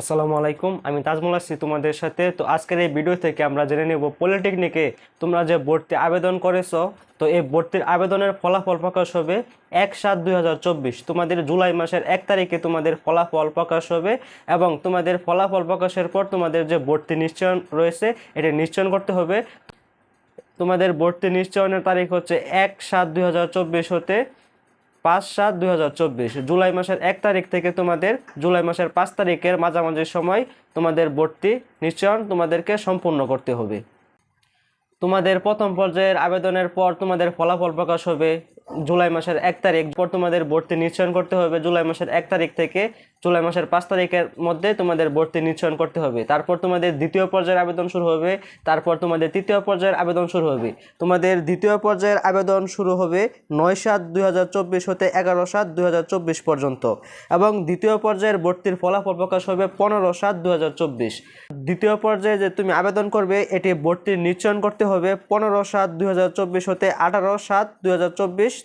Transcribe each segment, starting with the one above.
আসসালামু আলাইকুম, আমি তাজমুল আসছি তোমাদের সাথে। তো আজকের এই ভিডিও থেকে আমরা জেনে নেব পলিটেকনিকে তোমরা যে ভর্তি আবেদন করেছ, তো এই ভর্তির আবেদনের ফলাফল প্রকাশ হবে এক সাত দুই তোমাদের জুলাই মাসের এক তারিখে তোমাদের ফলাফল প্রকাশ হবে এবং তোমাদের ফলাফল প্রকাশের পর তোমাদের যে ভর্তি নিশ্চয়ন রয়েছে, এটা নিশ্চয়ন করতে হবে। তোমাদের ভর্তি নিশ্চয়নের তারিখ হচ্ছে এক সাত দুই হতে পাঁচ সাত দুই জুলাই মাসের এক তারিখ থেকে তোমাদের, জুলাই মাসের পাঁচ তারিখের মাঝামাঝি সময় তোমাদের ভর্তি নিশ্চয়ন তোমাদেরকে সম্পূর্ণ করতে হবে। তোমাদের প্রথম পর্যায়ের আবেদনের পর তোমাদের ফলাফল প্রকাশ হবে জুলাই মাসের এক তারিখ। পর তোমাদের ভর্তি নিশ্চয়ন করতে হবে জুলাই মাসের এক তারিখ থেকে জুলাই মাসের পাঁচ তারিখের মধ্যে তোমাদের ভর্তি নিশ্চয়ন করতে হবে। তারপর তোমাদের দ্বিতীয় পর্যায়ের আবেদন শুরু হবে, তারপর তোমাদের তৃতীয় পর্যায়ের আবেদন শুরু হবে। তোমাদের দ্বিতীয় পর্যায়ের আবেদন শুরু হবে নয় সাত দুই হতে এগারো সাত দুই পর্যন্ত এবং দ্বিতীয় পর্যায়ের ভর্তির ফলাফল প্রকাশ হবে পনেরো সাত দুই দ্বিতীয় পর্যায়ে যে তুমি আবেদন করবে, এটি ভর্তির নিশ্চয়ন করতে হবে পনেরো সাত দুই হতে আঠারো সাত দুই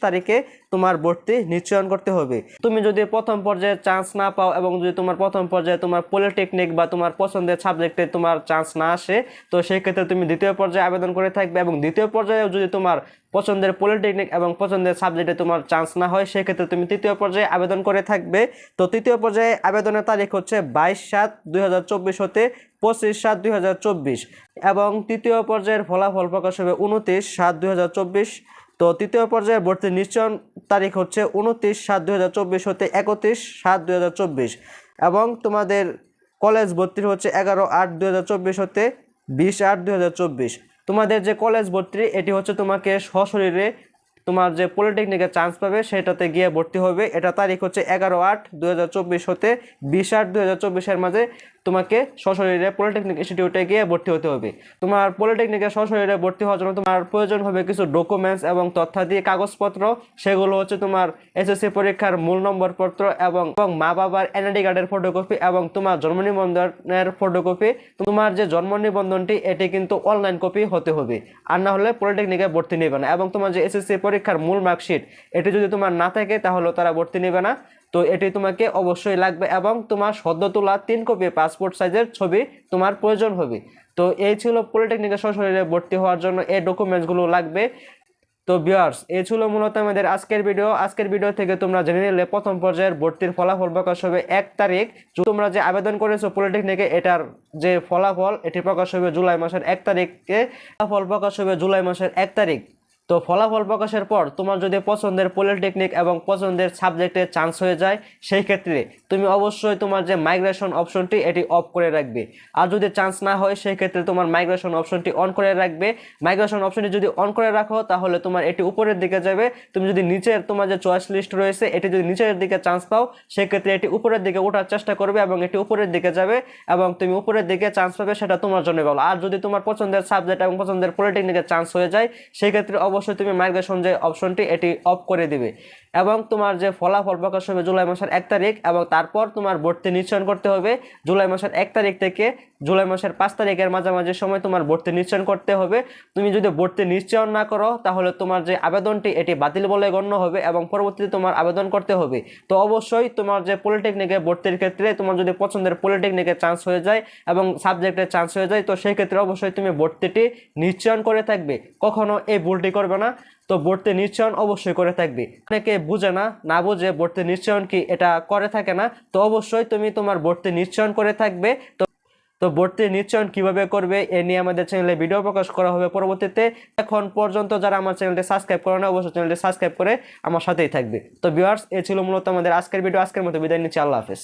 তারিখে তোমার ভর্তি নিশ্চয়ন করতে হবে। তুমি যদি প্রথম পর্যায়ে চান্স না পাও এবং যদি তোমার প্রথম পর্যায়ে তোমার পলিটেকনিক বা তোমার পছন্দের সাবজেক্টে তোমার চান্স না আসে, তো সেই ক্ষেত্রে তুমি দ্বিতীয় পর্যায়ে আবেদন করে থাকবে এবং দ্বিতীয় পর্যায়েও যদি তোমার পছন্দের পলিটেকনিক এবং পছন্দের সাবজেক্টে তোমার চান্স না হয়, সেক্ষেত্রে তুমি তৃতীয় পর্যায়ে আবেদন করে থাকবে। তো তৃতীয় পর্যায়ে আবেদনের তারিখ হচ্ছে বাইশ সাত দুই হতে পঁচিশ সাত দুই এবং তৃতীয় পর্যায়ের ফলাফল প্রকাশ হবে উনত্রিশ সাত দুই তো তৃতীয় পর্যায়ে ভর্তির নিশ্চয়ন তারিখ হচ্ছে উনত্রিশ সাত দু হতে একত্রিশ সাত দু এবং তোমাদের কলেজ ভর্তির হচ্ছে এগারো আট দু হাজার চব্বিশ হতে বিশ আট দু হাজার চব্বিশ। তোমাদের যে কলেজ ভর্তি, এটি হচ্ছে তোমাকে সশরীরে তোমার যে পলিটেকনিকে চান্স পাবে, সেটাতে গিয়ে ভর্তি হবে। এটা তারিখ হচ্ছে এগারো আট দু হতে বিশ আট দু হাজার মাঝে তোমাকে সশরীরে পলিটেকনিক ইনস্টিটিউটে গিয়ে ভর্তি হতে হবে। তোমার পলিটেকনিকে সশরীরে ভর্তি হওয়ার জন্য তোমার প্রয়োজন হবে কিছু ডকুমেন্টস এবং তথ্যাদি কাগজপত্র। সেগুলো হচ্ছে তোমার এসএসসি পরীক্ষার মূল নম্বর পত্র এবং এবং মা বাবার এনআইডি কার্ডের ফটোকপি এবং তোমার জন্ম নিবন্ধনের ফটোকপি তোমার যে জন্ম নিবন্ধনটি, এটি কিন্তু অনলাইন কপি হতে হবে। আর না হলে পলিটেকনিকে ভর্তি নেবে না। এবং তোমার যে এসএসসি পরীক্ষার মূল মার্কশিট, এটি যদি তোমার না থাকে তাহলে তারা ভর্তি নেবে না। তো এটি তোমাকে অবশ্যই লাগবে এবং তোমার সদ্য তোলা তিন কপি পাসপোর্ট সাইজের ছবি তোমার প্রয়োজন হবে। তো এই ছিল পলিটেকনিকের সশরীরে ভর্তি হওয়ার জন্য এই ডকুমেন্টসগুলো লাগবে। তো বিয়ার্স এই ছিল মূলত আমাদের আজকের ভিডিও আজকের ভিডিও থেকে তোমরা জেনে নিলে প্রথম পর্যায়ের ভর্তির ফলাফল প্রকাশ হবে এক তারিখ। তোমরা যে আবেদন করেছ পলিটেকনিকে এটার যে ফলাফল, এটি প্রকাশ হবে জুলাই মাসের এক তারিখে। ফলাফল প্রকাশ হবে জুলাই মাসের এক তারিখ। তো ফলাফল প্রকাশের পর তোমার যদি পছন্দের পলিটেকনিক এবং পছন্দের সাবজেক্টে চান্স হয়ে যায়, সেই ক্ষেত্রে তুমি অবশ্যই তোমার যে মাইগ্রেশন অপশনটি এটি অফ করে রাখবে। আর যদি চান্স না হয়, সেই ক্ষেত্রে তোমার মাইগ্রেশন অপশনটি অন করে রাখবে। মাইগ্রেশন অপশনটি যদি অন করে রাখো, তাহলে তোমার এটি উপরের দিকে যাবে। তুমি যদি নিচের তোমার যে চয়েস লিস্ট রয়েছে, এটি যদি নিচের দিকে চান্স পাও সেক্ষেত্রে এটি উপরের দিকে ওঠার চেষ্টা করবে এবং এটি উপরের দিকে যাবে এবং তুমি উপরের দিকে চান্স পাবে, সেটা তোমার জন্য ভালো। আর যদি তোমার পছন্দের সাবজেক্ট এবং পছন্দের পলিটেকনিকের চান্স হয়ে যায়, সেই ক্ষেত্রে অবশ্যই তুমি মাইগ্রেশন যে অপশনটি এটি অফ করে দিবে। এবং তোমার যে ফলাফল প্রকাশ হবে জুলাই মাসের এক তারিখ এবং তারপর তোমার ভর্তি নিশ্চয়ন করতে হবে, জুলাই মাসের এক তারিখ থেকে জুলাই মাসের পাঁচ তারিখের মাঝামাঝি সময় তোমার ভর্তি নিশ্চয়ন করতে হবে। তুমি যদি ভর্তি নিশ্চয়ন না করো, তাহলে তোমার যে আবেদনটি এটি বাতিল বলে গণ্য হবে এবং পরবর্তীতে তোমার আবেদন করতে হবে। তো অবশ্যই তোমার যে পলিটেকনিকে ভর্তির ক্ষেত্রে তোমার যদি পছন্দের পলিটেকনিকে চান্স হয়ে যায় এবং সাবজেক্টে চান্স হয়ে যায়, তো সেই ক্ষেত্রে অবশ্যই তুমি ভর্তিটি নিশ্চয়ন করে থাকবে। কখনো এই ভুলটি করবে না, তো ভর্তি নিশ্চয়ন অবশ্যই করে থাকবে। অনেকে বুঝে না না বুঝে ভর্তি নিশ্চয়ন কি এটা করে থাকে না, তো অবশ্যই তুমি তোমার ভর্তি নিশ্চয়ন করে থাকবে। তো তো ভর্তি নিশ্চয়ন কীভাবে করবে এ নিয়ে আমাদের চ্যানেলে ভিডিও প্রকাশ করা হবে পরবর্তীতে। এখন পর্যন্ত যারা আমার চ্যানেলটি সাবস্ক্রাইব করে না, অবশ্যই চ্যানেলটি সাবস্ক্রাইব করে আমার সাথেই থাকবে। তো ভিউয়ার্স, এ ছিল মূলত আমাদের আজকের ভিডিও। আজকের মতো বিদায় নিচ্ছি, আল্লাহ হাফেজ।